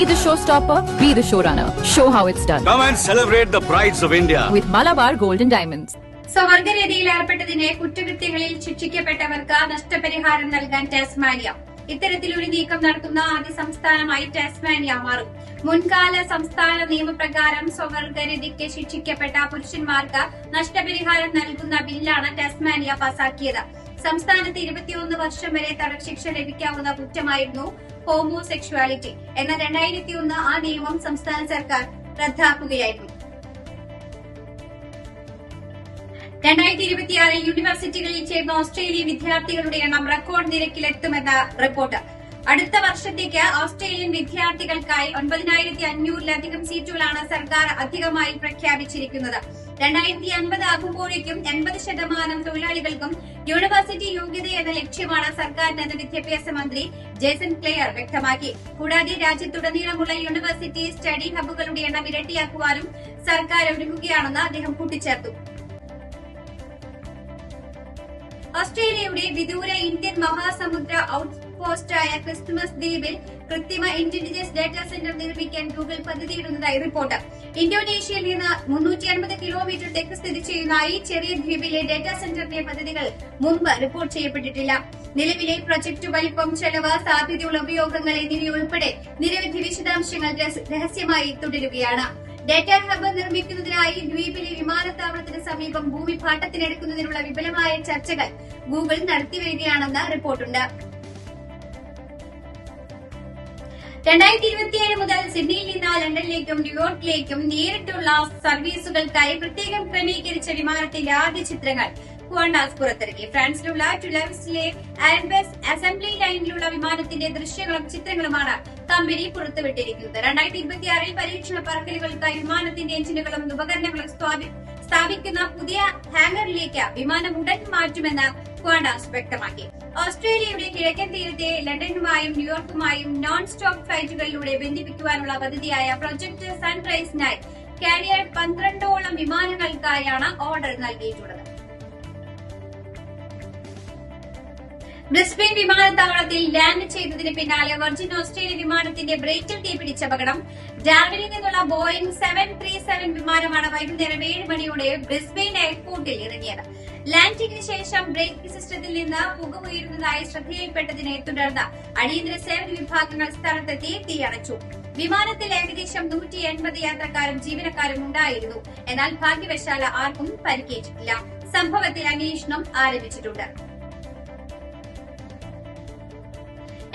Be the showstopper, be the showrunner. Show how it's done. Come and celebrate the prides of India. With Malabar Golden Diamonds. സ്വവർഗരതിയിൽ ഏർപ്പെട്ടതിന് കുറ്റകൃത്യങ്ങളിൽ ശിക്ഷിക്കപ്പെട്ടവർക്ക് നഷ്ടപരിഹാരം നൽകാൻ Tasmania ഇത്തരത്തിലൊരു നീക്കം നടത്തുന്ന ആദ്യ സംസ്ഥാനമായി ടാസ്മാനിയ മാറും മുൻകാല സംസ്ഥാന നിയമപ്രകാരം സ്വവർഗരതിക്ക് ശിക്ഷിക്കപ്പെട്ട പുരുഷന്മാർക്ക് നഷ്ടപരിഹാരം നൽകുന്ന ബില്ലാണ് ടാസ്മാനിയ പാസാക്കിയത് സംസ്ഥാനത്ത് ഇരുപത്തിയൊന്ന് വർഷം വരെ തടശിക്ഷ ലഭിക്കാവുന്ന കുറ്റമായിരുന്നു ഹോമോസെക്ഷുവാലിറ്റി എന്ന രണ്ടായിരത്തി ഒന്ന് ആ നിയമം സംസ്ഥാന സർക്കാർ റദ്ദാക്കുകയായിരുന്നു. രണ്ടായിരത്തി ഇരുപത്തിയാറിൽ യൂണിവേഴ്സിറ്റികളിൽ ചേർന്ന ഓസ്ട്രേലിയൻ വിദ്യാർത്ഥികളുടെ എണ്ണം റെക്കോർഡ് നിരക്കിലെത്തുമെന്ന റിപ്പോർട്ട്. അടുത്ത വർഷത്തേക്ക് ഓസ്ട്രേലിയൻ വിദ്യാർത്ഥികൾക്കായി ഒൻപതിനായിരത്തി അഞ്ഞൂറിലധികം സീറ്റുകളാണ് സർക്കാർ അധികമായി പ്രഖ്യാപിച്ചിരിക്കുന്നത്. രണ്ടായിരത്തി അൻപത് ആകുമ്പോഴേക്കും എൺപത് ശതമാനം തൊഴിലാളികൾക്കും യൂണിവേഴ്സിറ്റി യോഗ്യത എന്ന ലക്ഷ്യമാണ് സർക്കാരിനെന്ന് വിദ്യാഭ്യാസ മന്ത്രി ജേസൺ ക്ലെയർ വ്യക്തമാക്കി. കൂടാതെ രാജ്യത്തുടനീളമുള്ള യൂണിവേഴ്സിറ്റി സ്റ്റഡി ഹബ്ബുകളുടെ എണ്ണം ഇരട്ടിയാക്കുവാനും സർക്കാർ ഒരുങ്ങുകയാണെന്ന് അദ്ദേഹം കൂട്ടിച്ചേർത്തു. ഓസ്ട്രേലിയയുടെ വിദൂര ഇന്ത്യൻ മഹാസമുദ്ര ഔട്ട് പോസ്റ്റായ ക്രിസ്മസ് ദ്വീപിൽ കൃത്രിമ ഇന്റലിജൻസ് ഡാറ്റാ സെന്റർ നിർമ്മിക്കാൻ ഗൂഗിൾ പദ്ധതിയിടുന്നതായി റിപ്പോർട്ട്. ഇന്തോനേഷ്യയിൽ നിന്ന് മുന്നൂറ്റി അൻപത് കിലോമീറ്റർ തെക്ക് സ്ഥിതി ചെയ്യുന്ന ഈ ചെറിയ ദ്വീപിലെ ഡാറ്റാ സെന്ററിന്റെ പദ്ധതികൾ മുമ്പ് റിപ്പോർട്ട് ചെയ്യപ്പെട്ടിട്ടില്ല. നിലവിലെ പ്രൊജക്ട് വലിപ്പം ചെലവ് സാധ്യതയുള്ള ഉപയോഗങ്ങൾ എന്നിവയുൾപ്പെടെ നിരവധി വിശദാംശങ്ങൾ രഹസ്യമായി തുടരുകയാണ്. ഡാറ്റാ ഹബ് നിർമ്മിക്കുന്നതിനായി ദ്വീപിലെ വിമാനത്താവളത്തിന് സമീപം ഭൂമി പാട്ടത്തിനെടുക്കുന്നതിനുള്ള വിപുലമായ ചർച്ചകൾ ഗൂഗിൾ നടത്തിവരികയാണെന്ന് റിപ്പോർട്ടുണ്ട് രണ്ടായിരത്തി ഇരുപത്തിയേഴ് മുതൽ സിഡ്നിയിൽ നിന്ന് ലണ്ടനിലേക്കും ന്യൂയോർക്കിലേക്കും നേരിട്ടുള്ള സർവീസുകൾക്കായി പ്രത്യേകം ക്രമീകരിച്ച വിമാനത്തിന്റെ ആദ്യ ചിത്രങ്ങൾ ക്വാണ്ടാസ് പുറത്തിറക്കി. ഫ്രാൻസിലുള്ള ടുലൻസിലെ ആൻബസ് അസംബ്ലി ലൈനിലുള്ള വിമാനത്തിന്റെ ദൃശ്യങ്ങളും ചിത്രങ്ങളുമാണ് കമ്പനി പുറത്തുവിട്ടിരിക്കുന്നത്. രണ്ടായിരത്തി ഇരുപത്തിയാറിൽ പരീക്ഷണ പറക്കലുകൾക്കായി വിമാനത്തിന്റെ എഞ്ചിനുകളും ഉപകരണങ്ങളും സ്ഥാപിക്കുന്ന പുതിയ ഹാങ്ങറിലേക്ക് വിമാനം ഉടൻ മാറ്റുമെന്ന് ക്വാണ്ടാസ് വ്യക്തമാക്കി. ഓസ്ട്രേലിയയുടെ കിഴക്കൻ തീരത്തെ ലണ്ടനുമായും ന്യൂയോർക്കുമായും നോൺ സ്റ്റോപ്പ് ഫ്ലൈറ്റുകളിലൂടെ ബന്ധിപ്പിക്കുവാനുള്ള പദ്ധതിയായ പ്രൊജക്ട് നൈറ്റ് കാരിയർ പന്ത്രണ്ടോളം വിമാനങ്ങൾക്കായാണ് ഓർഡർ നൽകിയിട്ടുള്ളത്. ബ്രിസ്ബെയിൻ വിമാനത്താവളത്തിൽ ലാൻഡ് ചെയ്തതിന് പിന്നാലെ വെർജിൻ ഓസ്ട്രേലിയ വിമാനത്തിന്റെ ബ്രേക്കിൽ തീപിടിച്ച അപകടം. ഡാർവിനിൽ നിന്നുള്ള ബോയിംഗ് സെവൻ ത്രീ സെവൻ വിമാനമാണ് വൈകുന്നേരം ഏഴ് മണിയോടെ ബ്രിസ്ബെയിൻ എയർപോർട്ടിൽ ഇറങ്ങിയത്. ലാൻഡിംഗിന് ശേഷം ബ്രേക്ക് സിസ്റ്റത്തിൽ നിന്ന് പുക ഉയരുന്നതായി ശ്രദ്ധയിൽപ്പെട്ടതിനെ തുടർന്ന് അടിയന്തര സേവന വിഭാഗങ്ങൾ സ്ഥലത്തെത്തി തീയണച്ചു വിമാനത്തിൽ ഏകദേശം നൂറ്റി എൺപത് യാത്രക്കാരും ജീവനക്കാരും ഉണ്ടായിരുന്നു. എന്നാൽ ഭാഗ്യവശാല ആർക്കും പരിക്കേറ്റിട്ടില്ല. സംഭവത്തിൽ അന്വേഷണം ആരംഭിച്ചിട്ടുണ്ട്.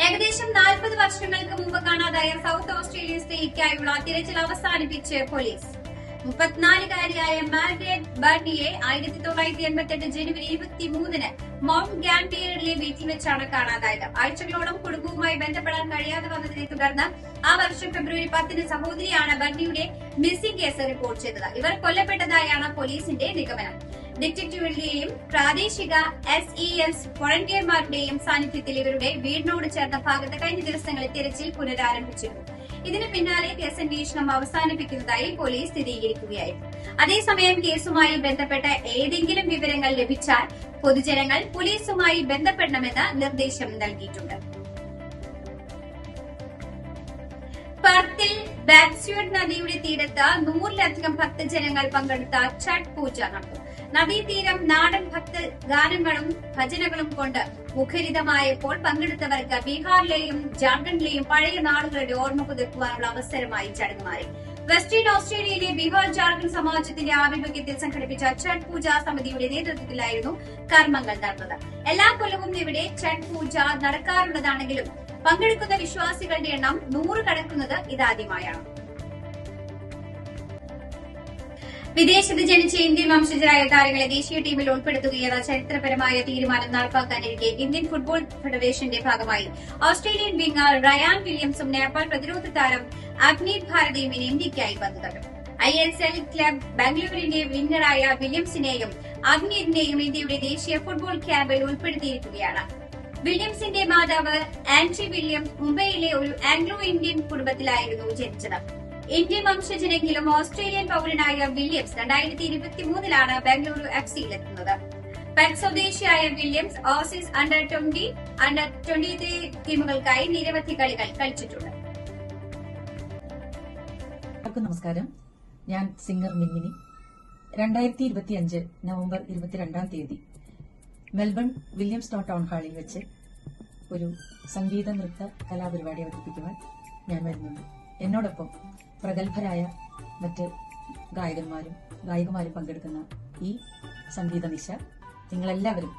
ഏകദേശം നാൽപ്പത് വർഷങ്ങൾക്ക് മുമ്പ് കാണാതായ സൗത്ത് ഓസ്ട്രേലിയൻ സ്ത്രീക്കായുള്ള തിരച്ചിൽ അവസാനിപ്പിച്ച് പോലീസ്. മുപ്പത്തിനാലുകാരിയായ മാർഗ്രറ്റ് ബർണിയെ ആയിരത്തി തൊള്ളായിരത്തി എൺപത്തെട്ട് ജനുവരി ഇരുപത്തി മൂന്നിന് മൗണ്ട് ഗാംബിയറിലെ വീട്ടിൽ വെച്ചാണ് കാണാതായത്. ആഴ്ചകളോളം കുടുംബവുമായി ബന്ധപ്പെടാൻ കഴിയാതെ വന്നതിനെ തുടർന്ന് ആ വർഷം ഫെബ്രുവരി പത്തിന് സഹോദരിയാണ് ബർണിയുടെ മിസ്സിംഗ് കേസ് റിപ്പോർട്ട് ചെയ്തത്. ഇവർ കൊല്ലപ്പെട്ടതായാണ് പോലീസിന്റെ നിഗമനം. ഡിറ്റക്ടീവുകളുടെയും പ്രാദേശിക എസ് ഇ എസ് വോളണ്ടിയർമാരുടെയും സാന്നിധ്യത്തിൽ ഇവരുടെ വീടിനോട് ചേർന്ന ഭാഗത്ത് കഴിഞ്ഞ ദിവസങ്ങളിൽ തിരച്ചിൽ പുനരാരംഭിച്ചിരുന്നു ഇതിന് പിന്നാലെ കേസ് അന്വേഷണം അവസാനിപ്പിക്കുന്നതായി പോലീസ് സ്ഥിരീകരിക്കുകയായിരുന്നു. അതേസമയം കേസുമായി ബന്ധപ്പെട്ട ഏതെങ്കിലും വിവരങ്ങൾ ലഭിച്ചാൽ പൊതുജനങ്ങൾ പോലീസുമായി ബന്ധപ്പെടണമെന്ന് നിർദ്ദേശം നൽകിയിട്ടുണ്ട്. പർത്തിൽ ബാക്സ്യൂഡ് നദിയുടെ തീരത്ത് നൂറിലധികം ഭക്തജനങ്ങൾ പങ്കെടുത്ത ഛഠ് പൂജ നടന്നു. നദീതീരം നാടൻ ഭക്ത ഗാനങ്ങളും ഭജനകളും കൊണ്ട് മുഖരിതമായപ്പോൾ പങ്കെടുത്തവർക്ക് ബീഹാറിലെയും ജാർഖണ്ഡിലെയും പഴയ നാളുകളുടെ ഓർമ്മ പുതുക്കുവാനുള്ള അവസരമായി ചടങ്ങ് മാറി വെസ്റ്റേൺ ഓസ്ട്രേലിയയിലെ ബീഹാർ ജാർഖണ്ഡ് സമാജത്തിന്റെ ആഭിമുഖ്യത്തിൽ സംഘടിപ്പിച്ച ഛഠ് പൂജ സമിതിയുടെ നേതൃത്വത്തിലായിരുന്നു കർമ്മങ്ങൾ നടന്നത്. എല്ലാ കൊല്ലവും ഇവിടെ ഛഠ് പൂജ നടക്കാറുള്ളതാണെങ്കിലും പങ്കെടുക്കുന്ന വിശ്വാസികളുടെ എണ്ണം നൂറ് കടക്കുന്നത് ഇതാദ്യമായാണ്. വിദേശത്ത് ജനിച്ച ഇന്ത്യൻ വംശജരായ താരങ്ങളെ ദേശീയ ടീമിൽ ഉൾപ്പെടുത്തുകയെന്ന ചരിത്രപരമായ തീരുമാനം നടപ്പാക്കാനിരിക്കെ ഇന്ത്യൻ ഫുട്ബോൾ ഫെഡറേഷന്റെ ഭാഗമായി. ഓസ്ട്രേലിയൻ വിംഗർ റയാൻ വില്യംസും നേപ്പാൾ പ്രതിരോധ താരം അഗ്നീത് ഭാരതിയും ഇനി ഇന്ത്യയ്ക്കായി തട്ടും ഐ എസ് എൽ ക്ലബ് ബാംഗ്ലൂരിന്റെ വിന്നറായ വില്യംസിനെയും അഗ്നീതിനെയും ഇന്ത്യയുടെ ദേശീയ ഫുട്ബോൾ ക്യാമ്പിൽ ഉൾപ്പെടുത്തിയിരിക്കുകയാണ്. വില്യംസിന്റെ മാതാവ് ആൻഡ്രി വില്യംസ് മുംബൈയിലെ ഒരു ആംഗ്ലോ ഇന്ത്യൻ കുടുംബത്തിലായിരുന്നു ജനിച്ചത്. ഇന്ത്യൻ വംശജനെങ്കിലും ഓസ്ട്രേലിയൻ പൌരനായ വില്യംസ് രണ്ടായിരത്തി ഇരുപത്തി മൂന്നിലാണ് ബംഗളൂരു എഫ് സിയിലെത്തുന്നത് പെറ്റ് സ്വദേശിയായ Williams Aussies under twenty under twenty three ടീമുകൾക്കായി നിരവധി കളികൾ കളിച്ചിട്ടുണ്ട്. നമസ്കാരം. ഞാൻ സിംഗർ മിന്നിനി. രണ്ടായിരത്തി ഇരുപത്തി അഞ്ച് നവംബർ ഇരുപത്തിരണ്ടാം തീയതി മെൽബൺ വില്യംസ് ടോ ടൗൺ ഹാളിൽ വെച്ച് ഒരു സംഗീത നൃത്ത കലാപരിപാടി അവതരിപ്പിക്കുവാൻ ഞാൻ വരുന്നുണ്ട്. എന്നോടൊപ്പം പ്രഗത്ഭരായ മറ്റ് ഗായകന്മാരും ഗായികമാരും പങ്കെടുക്കുന്ന ഈ സംഗീത നിശ നിങ്ങളെല്ലാവരും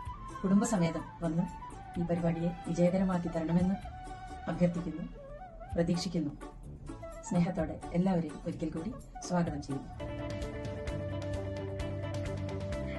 കുടുംബസമേതം വന്ന് ഈ പരിപാടിയെ വിജയകരമാക്കി തരണമെന്ന് അഭ്യർത്ഥിക്കുന്നു പ്രതീക്ഷിക്കുന്നു. സ്നേഹത്തോടെ എല്ലാവരെയും ഒരിക്കൽ കൂടി സ്വാഗതം ചെയ്യുന്നു.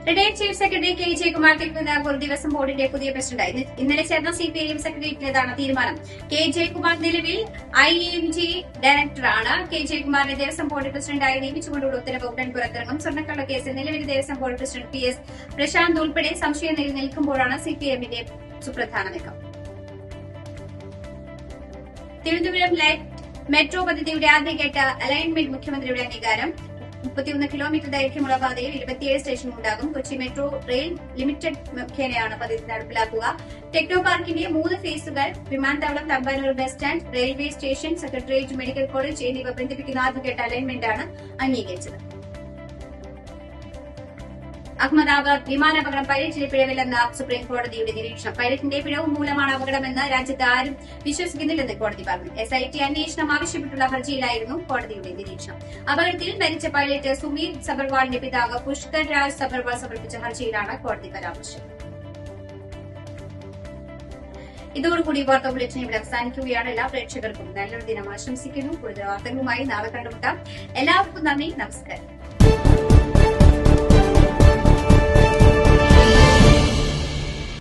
Retired chief secretary K Jayakumar Thiruvananthapuram ഒരു ദിവസം ബോർഡിന്റെ പുതിയ പ്രസിഡന്റായി ഇന്ന് ഇന്നലെ ചേർന്ന സി പി ഐ എം സെക്രട്ടേറിയറ്റിലേതാണ് തീരുമാനം. കെ ജയകുമാർ നിലവിൽ ഐ എം ജി ഡയറക്ടറാണ് കെ ജയകുമാറിനെ ദേവസ്വം ബോർഡ് പ്രസിഡന്റായി നിയമിച്ചുകൊണ്ടുള്ള ഉത്തരവ് ഉടൻ പുറത്തിറങ്ങും. സ്വർണക്കള്ള കേസിൽ നിലവിൽ Devaswom board president P S Prashanth ഉൾപ്പെടെ സംശയം നിലനിൽക്കുമ്പോഴാണ് സി പി എമ്മിന്റെ സുപ്രധാന നീക്കം. തിരുവനന്തപുരം ലൈറ്റ് മെട്രോ പദ്ധതിയുടെ ആദ്യഘട്ട അലൈൻമെന്റ് മുഖ്യമന്ത്രിയുടെ അംഗീകാരം. മുപ്പത്തിയൊന്ന് കിലോമീറ്റർ ദൈർഘ്യമുള്ള പാതയിൽ ഇരുപത്തിയേഴ് സ്റ്റേഷൻ ഉണ്ടാകും. കൊച്ചി മെട്രോ റെയിൽ ലിമിറ്റഡ് മുഖേനയാണ് പദ്ധതി നടപ്പിലാക്കുക. ടെക്നോ പാർക്കിന്റെ മൂന്ന് ഫേസുകൾ വിമാനത്താവളം Thampanoor bus stand railway station secretariat medical college എന്നിവ ബന്ധിപ്പിക്കുന്ന ആദ്യഘട്ട അലൈൻമെന്റാണ് അംഗീകരിച്ചത്. അഹമ്മദാബാദ് വിമാനാപകടം പൈലറ്റിന് പിഴവില്ലെന്ന സുപ്രീം കോടതിയുടെ നിരീക്ഷണം. പൈലറ്റിന്റെ പിഴവ് മൂലമാണ് അപകടമെന്ന് രാജ്യത്ത് ആരും വിശ്വസിക്കുന്നില്ലെന്ന് കോടതി പറഞ്ഞു. എസ് ഐ ടി അന്വേഷണം ആവശ്യപ്പെട്ടുള്ള ഹർജിയിലായിരുന്നു കോടതിയുടെ നിരീക്ഷണം. അപകടത്തിൽ മരിച്ച പൈലറ്റ് സുമീർ സബർവാളിന്റെ പിതാവ് പുഷ്കർ രാജ് സബർവാൾ സമർപ്പിച്ച ഹർജിയിലാണ് കോടതി പരാമർശം. ഇതോടുകൂടി വാർത്താ ബുള്ളറ്റിൻ ഇവിടെ അവസാനിക്കുകയാണ്. എല്ലാ പ്രേക്ഷകർക്കും നല്ലൊരു ദിനം ആശംസിക്കുന്നു. കൂടുതൽ വാർത്തകളുമായി നാളെ കണ്ടുമുട്ടാം. എല്ലാവർക്കും നന്ദി. നമസ്കാരം.